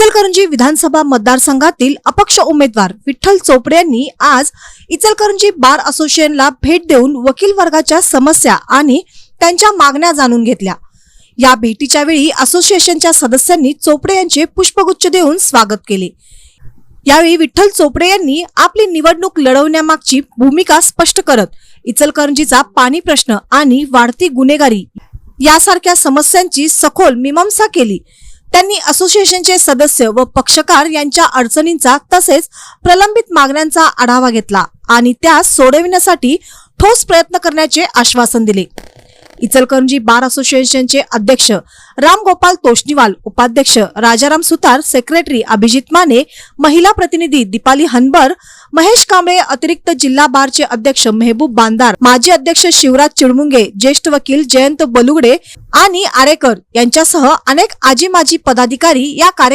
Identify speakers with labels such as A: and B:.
A: इचलकरंजी विधानसभा मतदारसंघातील अपक्ष उमेदवार विठ्ठल चोपडे यांनी आज इचलकरंजी बार असोसिएशनला भेट देऊन वकील वर्गाच्या समस्या आणि त्यांच्या मागण्या जाणून घेतल्या. या भेटीच्या वेळी असोसिएशनच्या सदस्यांनी चोपडे यांचे पुष्पगुच्छ देऊन स्वागत केले. यावेळी विठ्ठल चोपडे यांनी आपली निवडणूक लढवण्यामागची भूमिका स्पष्ट करत इचलकरंजीचा पाणी प्रश्न आणि वाढती गुन्हेगारी यासारख्या समस्यांची सखोल मीमांसा केली. त्यांनी असोसिएशनचे सदस्य व पक्षकार यांच्या अडचणींचा तसेच प्रलंबित मागण्यांचा आढावा घेतला आणि त्यास सोडविण्यासाठी ठोस प्रयत्न करण्याचे आश्वासन दिले. इचलकरंजी बार असोसिएशनचे अध्यक्ष रामगोपाल तोष्णीवाल उपाध्यक्ष राजाराम सुतार सेक्रेटरी अभिजित माने महिला प्रतिनिधी दीपाली हनबर महेश कांबळे अतिरिक्त जिल्हा बारचे अध्यक्ष मेहबूब बांदार माजी अध्यक्ष शिवराज चिडमुंगे ज्येष्ठ वकील जयंत बलुगडे आणि आरेकर यांच्यासह अनेक आजी माजी पदाधिकारी या कार्यक्रम